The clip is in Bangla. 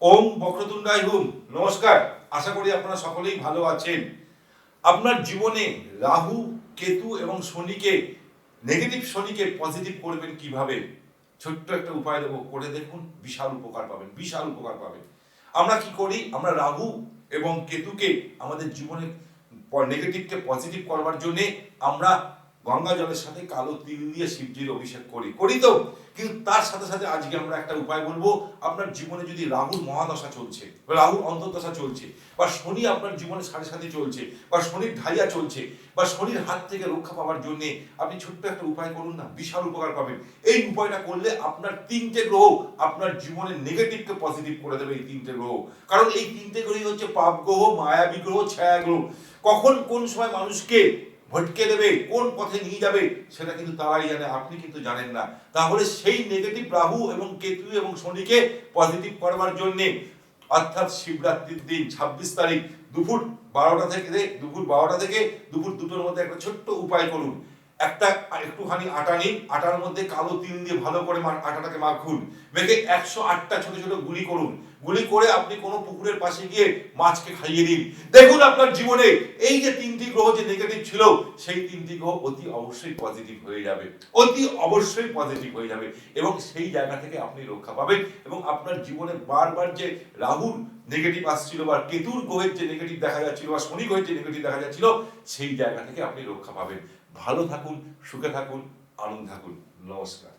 ওম বক্রতুণ্ডায় হুম। নমস্কার, আশা করি আপনারা সকলেই ভালো আছেন। আপনার জীবনে রাহু, কেতু এবং শনিকে নেগেটিভ শনিকে পজিটিভ করবেন কীভাবে? ছোট্ট একটা উপায় দেবো, করে দেখুন, বিশাল উপকার পাবেন, বিশাল উপকার পাবেন। আমরা কি করি? আমরা রাহু এবং কেতুকে আমাদের জীবনে নেগেটিভকে পজিটিভ করবার জন্যে আমরা গঙ্গা জলের সাথে কালো তিল দিয়ে শিবজির অভিষেক করি করি তো। কিন্তু তার সাথে সাথে আজকে আমরা একটা উপায় বলব, আপনার জীবনে যদি রাহুর মহাদশা চলছে বা রাহুর অন্তর্দশা চলছে, বা শনি আপনার জীবনে সাথে সাথে চলছে, বা শনির ঢাইয়া চলছে, বা শনির হাত থেকে রক্ষা পাওয়ার জন্য আপনি ছোট্ট একটা উপায় করুন না, বিশাল উপকার পাবেন। এই উপায়টা করলে আপনার তিনটে গ্রহ আপনার জীবনের নেগেটিভকে পজিটিভ করে দেবে এই তিনটে গ্রহ। কারণ এই তিনটে গ্রহই হচ্ছে পাপ গ্রহ, মায়াবী গ্রহ, ছায়া গ্রহ। কখন কোন সময় মানুষকে ভটকে দেবে, কোন পথে নিয়ে যাবে, সেটা কিন্তু তারাই জানে, আপনি কিন্তু জানেন না। তাহলে সেই নেগেটিভ রাহু এবং কেতু এবং শনিকে পজিটিভ করবার জন্যে, অর্থাৎ শিবরাত্রির দিন, ছাব্বিশ তারিখ, দুপুর বারোটা থেকে দুপুর বারোটা থেকে দুপুর দুটোর মধ্যে একটা ছোট্ট উপায় করুন। একটা একটুখানি আটা নিন, আটার মধ্যে কালো তিল দিয়ে ভালো করে আটাটাকে মাখুন। মেখে একশো আটটা ছোট ছোট গুলি করুন। গুলি করে আপনি কোনো পুকুরের পাশে গিয়ে মাছকে খাইয়ে দিন। দেখুন আপনার জীবনে এই যে তিনটি গ্রহ যে নেগেটিভ ছিল, সেই তিনটি গ্রহ অতি অবশ্যই পজিটিভ হয়ে যাবে। অতি অবশ্যই পজিটিভ হয়ে যাবে। এবং সেই জায়গা থেকে আপনি রক্ষা পাবেন এবং আপনার জীবনে বারবার যে রাহুর নেগেটিভ আসছিল বা কেতুর গ্রহের যে নেগেটিভ দেখা যাচ্ছিল বা শনি গ্রহের যে নেগেটিভ দেখা যাচ্ছিল, সেই জায়গা থেকে আপনি রক্ষা পাবেন। ভালো থাকুন, সুখে থাকুন, আনন্দ থাকুন। নমস্কার।